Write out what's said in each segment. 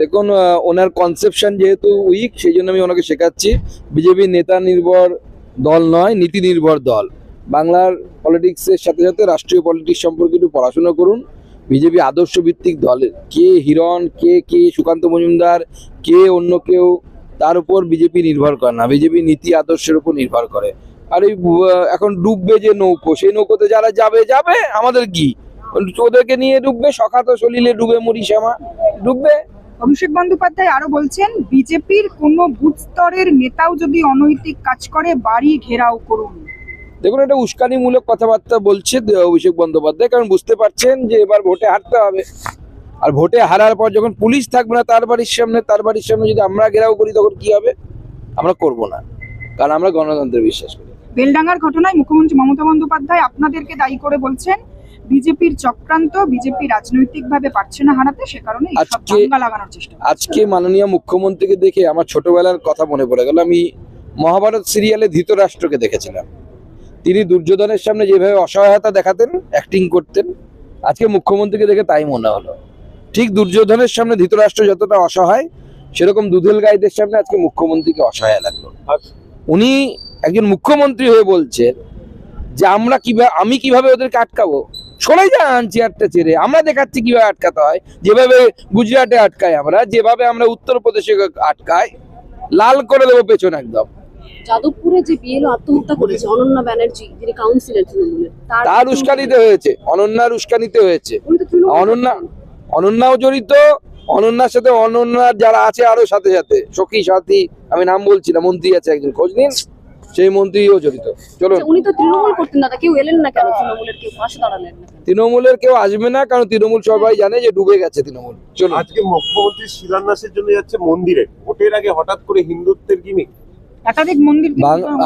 দেখুন ওনার কনসেপশন যেহেতু উইক সেই জন্য আমি ওনাকে শেখাচ্ছি। বিজেপি নেতা নির্ভর দল নয়, নীতি নির্ভর দল। বাংলার পলিটিক্সের সাথে সাথে রাষ্ট্রীয় পলিটিক্স সম্পর্কে একটু পড়াশোনা করুন। বিজেপি আদর্শ ভিত্তিক দলের কে হিরণ, কে কে সুকান্ত মজুমদার, কে অন্য কেউ, তার উপর বিজেপি নির্ভর করে না। বিজেপি নীতি আদর্শের উপর নির্ভর করে। আর এই এখন ডুববে যে নৌকো, সেই নৌকোতে যারা যাবে যাবে, আমাদের কি? ওদেরকে নিয়ে ডুববে সখাত সলিলে ডুবে মরি শ্যামা ডুববে। অভিষেক বন্দ্যোপাধ্যায় আরও বলছেন বিজেপির কোনো বুথ স্তরের নেতাও যদি অনৈতিক কাজ করে বাড়ি ঘেরাও করুন। দেখুন এটা উস্কানিমূলক কথাবার্তা বলছে অভিষেক বন্দ্যোপাধ্যায় কারণ বুঝতে পারছেন যে এবার ভোটে হারতে হবে। আর ভোটে হারার পর যখন পুলিশ থাকবে না তার বাড়ির সামনে তার বাড়ির সামনে যদি আমরা ঘেরাও করি তখন কি হবে? আমরা করব না। কারণ আমরা গণতন্ত্রে বিশ্বাস করি। বেলডাঙ্গার ঘটনায় মুখ্যমন্ত্রী মমতা বন্দ্যোপাধ্যায় আপনাদেরকে দায়ী করে বলছেন বিজেপির চক্রান্ত বিজেপি রাজনৈতিকভাবে পারছে না হারাতে সে কারণে আজকে- লাগানোর চেষ্টা আজকে মাননীয় মুখ্যমন্ত্রীকে দেখে আমার ছোটবেলার কথা মনে পড়ে গেল। আমি মহাভারত সিরিয়ালে ধৃতরাষ্ট্রকে দেখেছিলাম। তিনি দুর্যোধনের সামনে যেভাবে অসহায়তা দেখাতেন অ্যাক্টিং করতেন আজকে মুখ্যমন্ত্রীকে দেখে তাই মনে হলো। ঠিক দুর্যোধনের সামনে ধৃতরাষ্ট্র যতটা অসহায় সেরকম দুধেল গাইদের সামনে আজকে মুখ্যমন্ত্রীকে অসহায় লাগল। উনি একজন মুখ্যমন্ত্রী হয়ে বলছেন যে আমরা কীভাবে আমি কীভাবে ওদেরকে আটকাবো? সরে যান চেয়ারটা ছেড়ে। আমরা দেখাচ্ছি কীভাবে আটকাতে হয়। যেভাবে গুজরাটে আটকাই আমরা যেভাবে আমরা উত্তরপ্রদেশে আটকাই লাল করে দেবো পেছন একদম। যাদবপুরে যে বিএলও আত্মহত্যা করেছে অনন্যা ব্যানার্জি যিনি কাউন্সিলর তৃণমূলের তার উস্কানিতে হয়েছে অনন্যার উস্কানিতে হয়েছে। অনন্যা অনন্যাও জড়িত অনন্যার সাথে অনন্যার যারা আছে আরও সাথে সাথে। সখী সাথী আমি নাম বলছি না মন্ত্রী আছে একজন খোঁজ নিন। সেই মন্ত্রীও জড়িত। চলুন। উনি তো তৃণমূল করতেন দাদা কেউ এলেন না কেন? তৃণমূলের কেউ পাশে দাঁড়ালেন না তৃণমূলের কেউ আসবে না কারণ তৃণমূল সবাই জানে যে ডুবে গেছে তৃণমূল। চলুন। আজকে মুখ্যমন্ত্রী শিলান্যাসের জন্য যাচ্ছে মন্দিরে। ভোটের আগে হঠাৎ করে হিন্দুত্বের গিমিক একাধিক মন্দির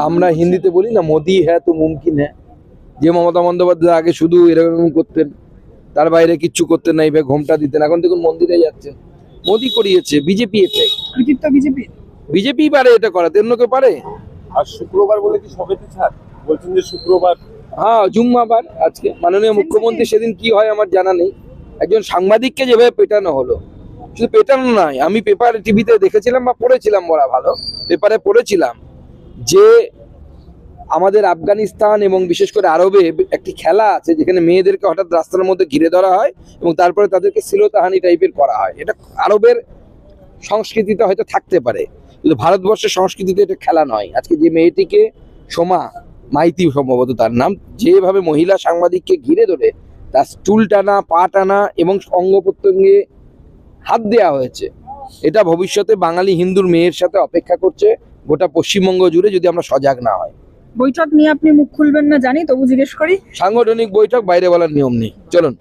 আমরা হিন্দিতে বলি না মোদি হ্যাঁ তো মুমকিন হ্যাঁ। যে মমতা বন্দ্যোপাধ্যায় আগে শুধু এরকম করতেন তার বাইরে কিচ্ছু করতেন না এইভাবে ঘোমটা দিতেন। এখন দেখুন মন্দিরে যাচ্ছেন। মোদি করিয়েছে বিজেপি এতে। কৃতিত্ব বিজেপি? বিজেপি পারে এটা করাতে অন্য কেউ পারে? আর শুক্রবার বলে কি সবেতে ছাড়? বলছেন যে শুক্রবার। হ্যাঁ জুম্মাবার আজকে। মাননীয় মুখ্যমন্ত্রী সেদিন কি হয় আমার জানা নেই। একজন সাংবাদিককে যেভাবে পেটানো হলো শুধু পেটানো নয় আমি পেপার টিভিতে দেখেছিলাম বা পড়েছিলাম বলা ভালো পেপারে পড়েছিলাম যে আমাদের আফগানিস্তান এবং বিশেষ করে আরবে একটি খেলা আছে যেখানে মেয়েদেরকে হঠাৎ রাস্তার মধ্যে ঘিরে ধরা হয় এবং তারপরে তাদেরকে শ্লীলতাহানি টাইপের করা হয়। এটা আরবের সংস্কৃতিতে হয়তো থাকতে পারে। কিন্তু ভারতবর্ষের সংস্কৃতিতে এটা খেলা নয়। আজকে যে মেয়েটিকে সোমা মাইতি সম্ভবত তার নাম যেভাবে মহিলা সাংবাদিককে ঘিরে ধরে তার চুল টানা পা টানা এবং অঙ্গ প্রত্যঙ্গে হাত দেওয়া হয়েছে এটা ভবিষ্যতে বাঙালি হিন্দুর মেয়ের সাথে অপেক্ষা করছে গোটা পশ্চিমবঙ্গ জুড়ে যদি আমরা সজাগ না হয়। বৈঠক নিয়ে আপনি মুখ খুলবেন না জানি তবু জিজ্ঞেস করি। সাংগঠনিক বৈঠক বাইরে বলার নিয়ম নেই। চলুন।